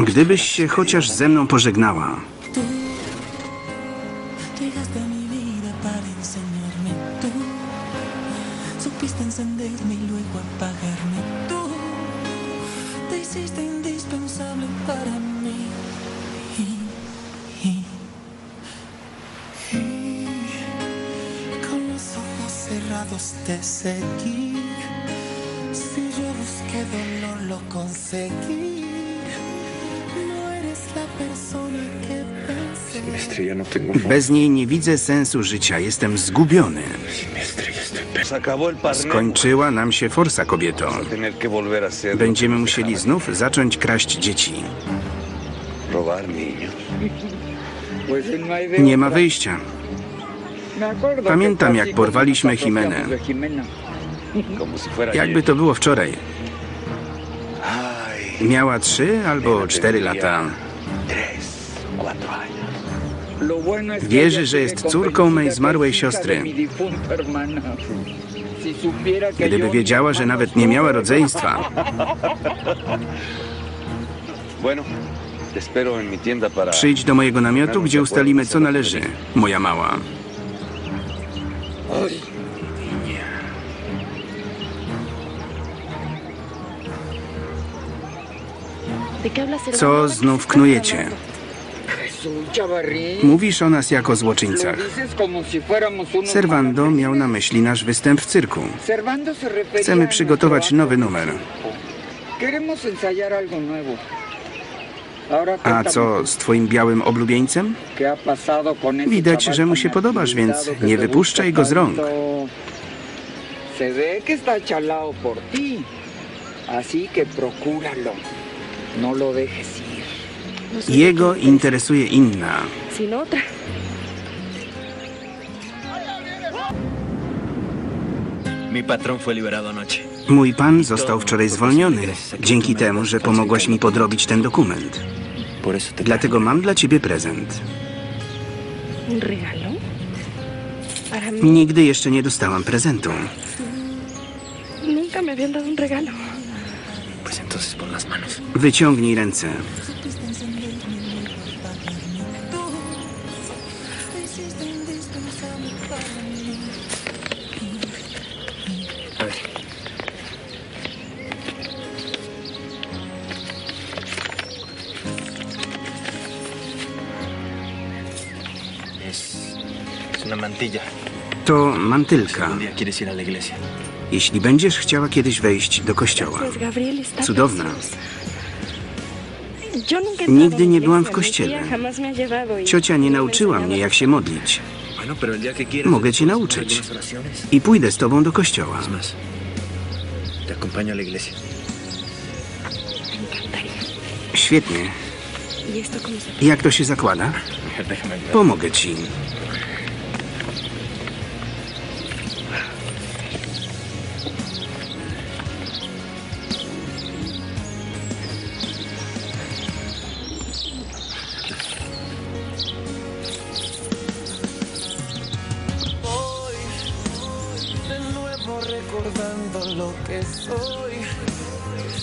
Gdybyś się chociaż ze mną pożegnała. Y. Y, y, te seguí. Si yo busqué dolor, lo conseguí. No tengo. Bez niej nie widzę sensu życia. Jestem zgubiony. Skończyła nam się forsa, kobieto. Będziemy musieli znów zacząć kraść dzieci. Nie ma wyjścia. Pamiętam, jak porwaliśmy Jimenę. Jakby to było wczoraj. Miała trzy albo cztery lata. Wierzy, że jest córką mej zmarłej siostry. Gdyby wiedziała, że nawet nie miała rodzeństwa. Przyjdź do mojego namiotu, gdzie ustalimy, co należy. Moja mała. Co znów knujecie? Mówisz o nas jako złoczyńcach. Servando miał na myśli nasz występ w cyrku. Chcemy przygotować nowy numer. A co z twoim białym oblubieńcem? ¿qué ha pasado con ese Widać, że mu się podobasz, więc nie wypuszczaj go z rąk. Se ve que está por ti. Así que procúralo. No lo dejes ir. Jego interesuje inna. Anoche. Mój pan został wczoraj zwolniony, dzięki temu, że pomogłaś mi podrobić ten dokument. Dlatego mam dla ciebie prezent. Nigdy jeszcze nie dostałam prezentu. nunca me una mantilla. To mantylka. Jeśli będziesz chciała kiedyś wejść do kościoła. Cudowna. Nigdy nie byłam w kościele. y Ciocia nie no nauczyła mnie, jak się modlić. Mogę cię nauczyć. I pójdę z tobą do kościoła. Świetnie. ¿Y Jak to się zakłada? Pomogę ci. recordando lo que soy,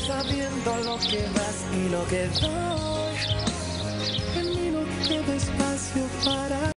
sabiendo lo que das y lo que doy. En mí no queda espacio para